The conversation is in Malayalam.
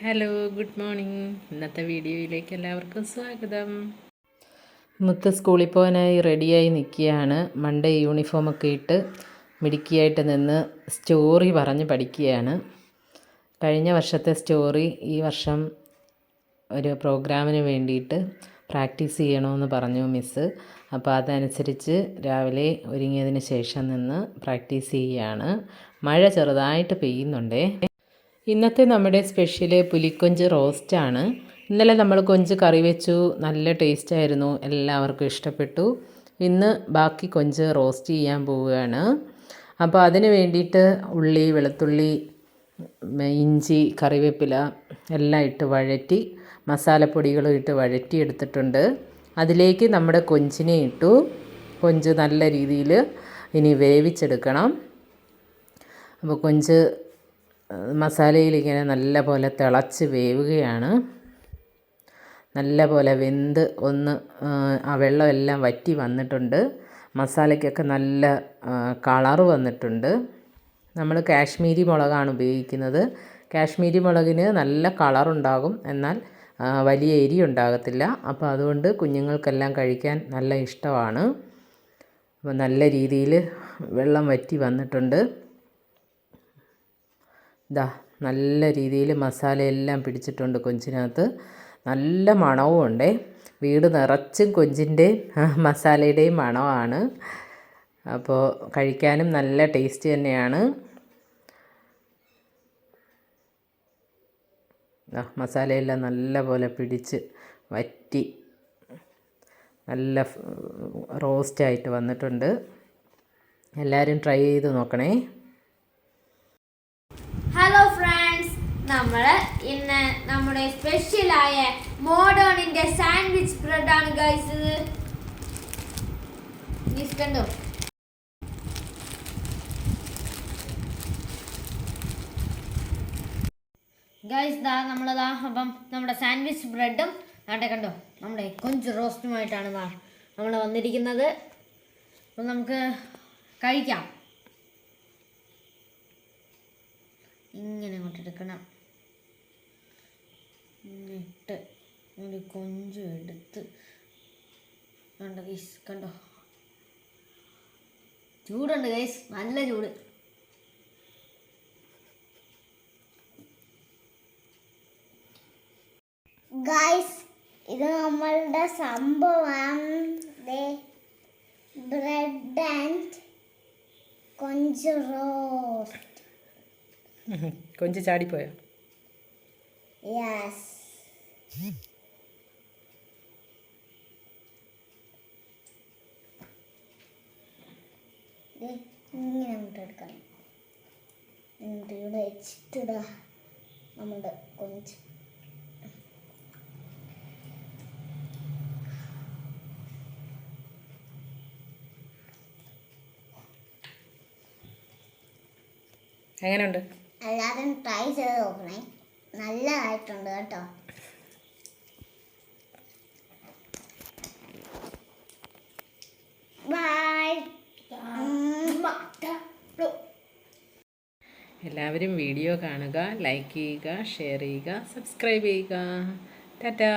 ഹലോ ഗുഡ് മോർണിംഗ് ഇന്നത്തെ വീഡിയോയിലേക്ക് എല്ലാവർക്കും സ്വാഗതം. മുത്ത് സ്കൂളിൽ പോകാനായി റെഡിയായി നിൽക്കുകയാണ്. മൺഡേ യൂണിഫോമൊക്കെ ഇട്ട് മിടുക്കിയായിട്ട് നിന്ന് സ്റ്റോറി പറഞ്ഞ് പഠിക്കുകയാണ്. കഴിഞ്ഞ വർഷത്തെ സ്റ്റോറി ഈ വർഷം ഒരു പ്രോഗ്രാമിന് വേണ്ടിയിട്ട് പ്രാക്ടീസ് ചെയ്യണമെന്ന് പറഞ്ഞു മിസ്സ് അപ്പോൾ അതനുസരിച്ച് രാവിലെ ഒരുങ്ങിയതിന് ശേഷം നിന്ന് പ്രാക്ടീസ് ചെയ്യുകയാണ് മഴ ചെറുതായിട്ട് പെയ്യുന്നുണ്ടേ. ഇന്നത്തെ നമ്മുടെ സ്പെഷ്യൽ പുലിക്കൊഞ്ച് റോസ്റ്റാണ്. ഇന്നലെ നമ്മൾ കൊഞ്ച് കറി വെച്ചു. നല്ല ടേസ്റ്റ് ആയിരുന്നു. എല്ലാവർക്കും ഇഷ്ടപ്പെട്ടു. ഇന്ന് ബാക്കി കൊഞ്ച് റോസ്റ്റ് ചെയ്യാൻ പോവുകയാണ്. അപ്പോൾ അതിന് വേണ്ടിയിട്ട് ഉള്ളി വെളുത്തുള്ളി ഇഞ്ചി കറിവേപ്പില എല്ലാം ഇട്ട് വഴറ്റി മസാലപ്പൊടികളും ഇട്ട് വഴറ്റി എടുത്തിട്ടുണ്ട്. അതിലേക്ക് നമ്മുടെ കൊഞ്ചിനെ ഇട്ടു. കൊഞ്ച് നല്ല രീതിയിൽ ഇനി വേവിച്ചെടുക്കണം. അപ്പോൾ കൊഞ്ച് മസാലയിൽ ഇങ്ങനെ നല്ല പോലെ തിളച്ച് വേവുകയാണ്. നല്ല പോലെ വെന്ത് ഒന്ന് ആ വെള്ളമെല്ലാം വറ്റി വന്നിട്ടുണ്ട്. മസാലയ്ക്കൊക്കെ നല്ല കളറ് വന്നിട്ടുണ്ട്. നമ്മൾ കാശ്മീരി മുളകാണ് ഉപയോഗിക്കുന്നത്. കാശ്മീരി മുളകിന് നല്ല കളറുണ്ടാകും. എന്നാൽ വലിയ എരി ഉണ്ടാകത്തില്ല. അപ്പോൾ അതുകൊണ്ട് കുഞ്ഞുങ്ങൾക്കെല്ലാം കഴിക്കാൻ നല്ല ഇഷ്ടമാണ്. അപ്പോൾ നല്ല രീതിയിൽ വെള്ളം വറ്റി വന്നിട്ടുണ്ട്. ഇതാ നല്ല രീതിയിൽ മസാലയെല്ലാം പിടിച്ചിട്ടുണ്ട് കൊഞ്ചിനകത്ത്. നല്ല മണവും ഉണ്ടേ. വീട് നിറച്ചും കൊഞ്ചിന്റെയും മസാലയുടെയും മണമാണ്. അപ്പോൾ കഴിക്കാനും നല്ല ടേസ്റ്റ് തന്നെയാണ്. മസാലയെല്ലാം നല്ല പോലെ പിടിച്ച് വറ്റി നല്ല റോസ്റ്റായിട്ട് വന്നിട്ടുണ്ട്. എല്ലാവരും ട്രൈ ചെയ്ത് നോക്കണേ ഹലോ ഫ്രണ്ട്സ് നമ്മൾ ഇന്ന് നമ്മുടെ സ്പെഷ്യലായ മോഡേണിന്റെ സാൻഡ്വിച്ച് ബ്രെഡ് ആണ് ഗൈസ് കണ്ടോ? ഗൈസ് ദാ നമ്മളതാ അപ്പം നമ്മുടെ സാൻഡ്വിച്ച് ബ്രെഡും നാട്ടെ കണ്ടോ? നമ്മുടെ കൊഞ്ച് റോസ്റ്റുമായിട്ടാണ് നമ്മൾ വന്നിരിക്കുന്നത്. അപ്പം നമുക്ക് കഴിക്കാം. ഇങ്ങനെ അങ്ങോട്ട് എടുക്കണം. ഇട്ട് ഒരു കൊഞ്ചും എടുത്ത് കണ്ടോ ഗൈസ് കണ്ടോ? ചൂടുണ്ട് ഗൈസ് നല്ല ചൂട്. ഗൈസ് ഇത് നമ്മളുടെ സംഭവം. ബ്രെഡ് ആൻഡ് കൊഞ്ച് റോസ്റ്റ് കൊഞ്ച് ചാടിപ്പോയോ? യെസ് ഇങ്ങനെ അങ്ങോട്ട് എടുക്കണം എന്നിട്ട് ഇവിടെ വെച്ചിട്ടിടാ? നമ്മുടെ കൊഞ്ച്. എങ്ങനെയുണ്ട് എല്ലാവരും ട്രൈ ചെയ്ത് നോക്കണേ. നല്ലതായിട്ടുണ്ട് കേട്ടോ. എല്ലാവരും വീഡിയോ കാണുക ലൈക്ക് ചെയ്യുക ഷെയർ ചെയ്യുക സബ്സ്ക്രൈബ് ചെയ്യുക. ടാറ്റാ.